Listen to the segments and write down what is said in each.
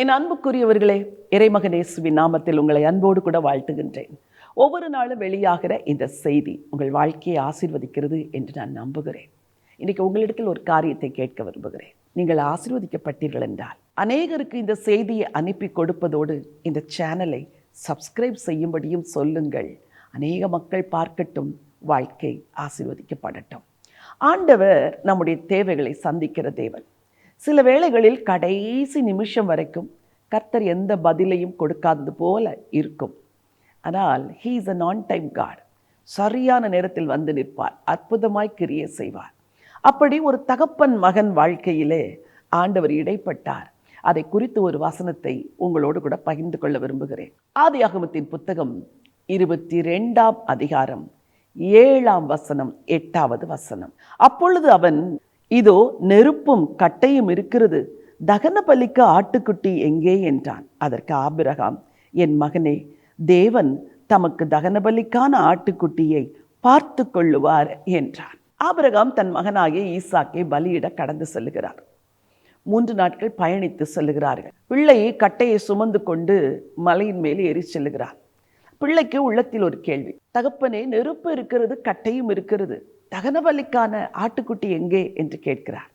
என் அன்புக்குரியவர்களே இறைமகனேசுவின் நாமத்தில் உங்களை அன்போடு கூட வாழ்த்துகின்றேன். ஒவ்வொரு நாளும் வெளியாகிற இந்த செய்தி உங்கள் வாழ்க்கையை ஆசீர்வதிக்கிறது என்று நான் நம்புகிறேன். இன்னைக்கு உங்களிடத்தில் ஒரு காரியத்தை கேட்க விரும்புகிறேன். நீங்கள் ஆசீர்வதிக்கப்பட்டீர்கள் என்றால் அநேகருக்கு இந்த செய்தியை அனுப்பி கொடுப்பதோடு இந்த சேனலை சப்ஸ்கிரைப் செய்யும்படியும் சொல்லுங்கள். அநேக மக்கள் பார்க்கட்டும் வாழ்க்கை ஆசீர்வதிக்கப்படட்டும். ஆண்டவர் நம்முடைய தேவைகளை சந்திக்கிற தேவன். சில வேளைகளில் கடைசி நிமிஷம் வரைக்கும் கர்த்தர் எந்த பதிலையும் கொடுக்காதது போல இருக்கும். ஆனால் ஹீ இஸ் அ நான் டைம் காட் சரியான நேரத்தில் வந்து நிற்பார். அற்புதமாய் கிரிய செய்வார். அப்படி ஒரு தகப்பன் மகன் வாழ்க்கையிலே ஆண்டவர் இடைப்பட்டார். அதை குறித்து ஒரு வசனத்தை உங்களோடு கூட பகிர்ந்து கொள்ள விரும்புகிறேன். ஆதியாகமத்தின் புத்தகம் இருபத்தி ரெண்டாம் அதிகாரம் ஏழாம் வசனம் எட்டாவது வசனம். அப்பொழுது அவன் இதோ நெருப்பும் கட்டையும் இருக்கிறது. தகன பலிக்கு ஆட்டுக்குட்டி எங்கே என்றான். அதற்கு ஆபிரகாம் என் மகனே தேவன் தமக்கு தகன பலிக்கான ஆட்டுக்குட்டியை பார்த்து கொள்ளுவார் என்றான். ஆபிரகாம் தன் மகனாகிய ஈசாக்கை பலியிட கடந்து செல்லுகிறார். மூன்று நாட்கள் பயணித்து செல்லுகிறார்கள். பிள்ளை கட்டையை சுமந்து கொண்டு மலையின் மேலே ஏறி செல்லுகிறார். பிள்ளைக்கு உள்ளத்தில் ஒரு கேள்வி. தகப்பனே நெருப்பு இருக்கிறது கட்டையும் இருக்கிறது. தகனபலிக்கான ஆட்டுக்குட்டி எங்கே என்று கேட்கிறார்.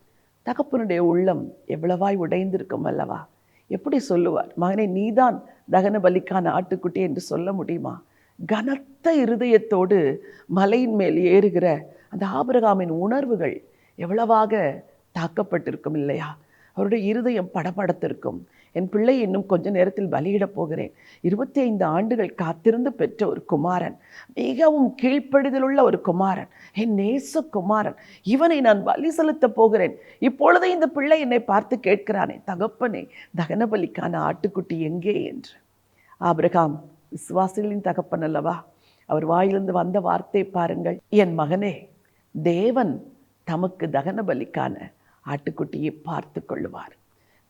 தகப்பனுடைய உள்ளம் எவ்வளவாய் உடைந்திருக்கும் அல்லவா? எப்படி சொல்லுவார்? மகனே நீதான் தகன பலிக்கான ஆட்டுக்குட்டி என்று சொல்ல முடியுமா? கனத்த இருதயத்தோடு மலையின் மேல் ஏறுகிற அந்த ஆபிரகாமின் உணர்வுகள் எவ்வளவாக தாக்கப்பட்டிருக்கும் இல்லையா? அவருடைய இருதயம் படபடத்திருக்கும். என் பிள்ளை இன்னும் கொஞ்ச நேரத்தில் பலியிடப் போகிறேன். இருபத்தி ஐந்து ஆண்டுகள் காத்திருந்து பெற்ற ஒரு குமாரன் மிகவும் கீழ்ப்படிதலுள்ள ஒரு குமாரன் என் நேச குமாரன் இவனை நான் பலி செலுத்தப் போகிறேன். இப்பொழுதே இந்த பிள்ளை என்னை பார்த்து கேட்கிறானே தகப்பனே தகன பலிக்கான ஆட்டுக்குட்டி எங்கே? என்று. ஆபிரகாம் விசுவாசிகளின் தகப்பன் அல்லவா? அவர் வாயிலிருந்து வந்த வார்த்தை பாருங்கள். என் மகனே தேவன் தமக்கு தகன பலிக்கான ஆட்டுக்குட்டியை பார்த்து கொள்ளுவார்.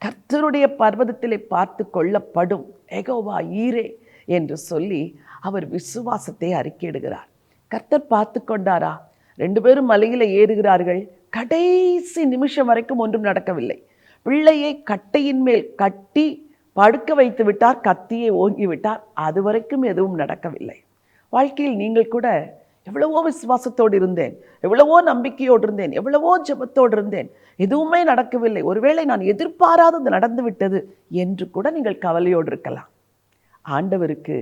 கர்த்தருடைய பர்வதத்திலே பார்த்து கொள்ளப்படும் எகோவா ஈரே என்று சொல்லி அவர் விசுவாசத்தை அறிக்கையிடுகிறார். கர்த்தர் பார்த்து கொண்டாரா? ரெண்டு பேரும் மலையில ஏறுகிறார்கள். கடைசி நிமிஷம் வரைக்கும் ஒன்றும் நடக்கவில்லை. பிள்ளையை கட்டையின் மேல் கட்டி படுக்க வைத்து விட்டார் கத்தியை ஓங்கி விட்டார். அது வரைக்கும் எதுவும் நடக்கவில்லை. வாழ்க்கையில் நீங்கள் கூட எவ்வளவோ விசுவாசத்தோடு இருந்தேன். எவ்வளவோ நம்பிக்கையோடு இருந்தேன். எவ்வளவோ ஜெபத்தோடு இருந்தேன். எதுவுமே நடக்கவில்லை. ஒருவேளை நான் எதிர்பாராதது நடந்து விட்டது என்று கூட நீங்கள் கவலையோடு இருக்கலாம். ஆண்டவருக்கு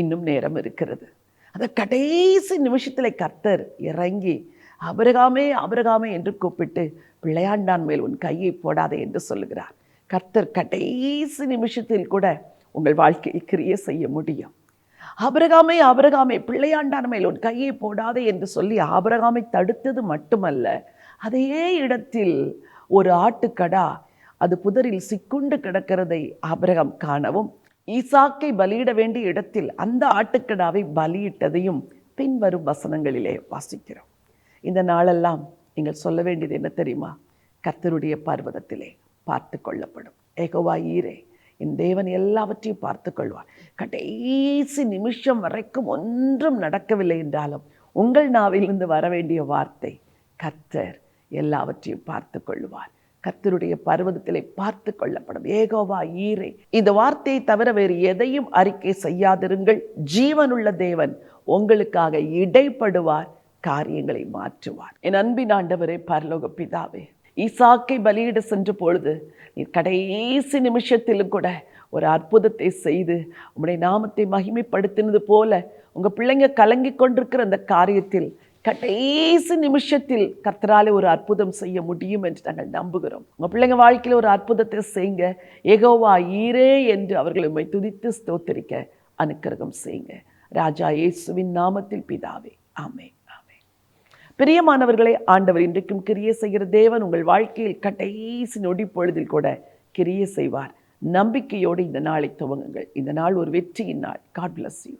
இன்னும் நேரம் இருக்கிறது. அந்த கடைசி நிமிஷத்தில் கர்த்தர் இறங்கி அபரகாமே அபரகாமே என்று கூப்பிட்டு பிள்ளையாண்டான் மேல் உன் கையை போடாதே என்று சொல்லுகிறார். கர்த்தர் கடைசி நிமிஷத்தில் கூட உங்கள் வாழ்க்கையை கிரியே செய்ய முடியும். ஆபரகாமே ஆபரகாமே பிள்ளையாண்டான் மேல் உன் கையை போடாதே என்று சொல்லி ஆபரகாமை தடுத்தது மட்டுமல்ல. அதே இடத்தில் ஒரு ஆட்டுக்கடா அது புதரில் சிக்குண்டு கிடக்கிறதை ஆபரகம் காணவும் ஈசாக்கை பலியிட வேண்டிய இடத்தில் அந்த ஆட்டுக்கடாவை பலியிட்டதையும் பின்வரும் வசனங்களிலே வாசிக்கிறோம். இந்த நாளெல்லாம் நீங்கள் சொல்ல வேண்டியது என்ன தெரியுமா? கர்த்தருடைய பர்வதத்திலே பார்த்து கொள்ளப்படும். ஏகோவா ஈரே என் தேவன் எல்லாவற்றையும் பார்த்து கொள்வார் கடைசி நிமிஷம் வரைக்கும் ஒன்றும் நடக்கவில்லை என்றாலும் உங்கள் நாவிலிருந்து வர வேண்டிய வார்த்தை கத்தர் எல்லாவற்றையும் பார்த்து கொள்வார் கத்தருடைய பர்வதத்திலே பார்த்து கொள்ளப்படும் ஏகோவா ஈரே இந்த வார்த்தையை தவிர வேறு எதையும் அறிக்கை செய்யாதிருங்கள். ஜீவனுள்ள தேவன் உங்களுக்காக இடைப்படுவார் காரியங்களை மாற்றுவார். என் அன்பின் ஆண்டவரே பரலோக பிதாவே ஈசாக்கை பலியிட சென்ற பொழுது நீர் கடைசி நிமிஷத்திலும் கூட ஒரு அற்புதத்தை செய்து உம்முடைய நாமத்தை மகிமைப்படுத்தினது போல உங்கள் பிள்ளைங்க கலங்கி கொண்டிருக்கிற அந்த காரியத்தில் கடைசி நிமிஷத்தில் கர்த்தராலே ஒரு அற்புதம் செய்ய முடியும் என்று நாங்கள் நம்புகிறோம். உங்கள் பிள்ளைங்க வாழ்க்கையில் ஒரு அற்புதத்தை செய்யுங்க. ஏகோவா ஈரே என்று அவர்களை உம்மை துதித்து ஸ்தோத்தரிக்க அனுக்கிரகம் செய்யுங்க. ராஜா இயேசுவின் நாமத்தில் பிதாவே. ஆமே பிரியமானவர்களே ஆண்டவர் இன்றைக்கும் கிரிய செய்கிற தேவன் உங்கள் வாழ்க்கையில் கடைசி நொடி பொழுதில் கூட கிரிய செய்வார். நம்பிக்கையோடு இந்த நாளை துவங்குங்கள். இந்த நாள் ஒரு வெற்றியின் நாள். God bless you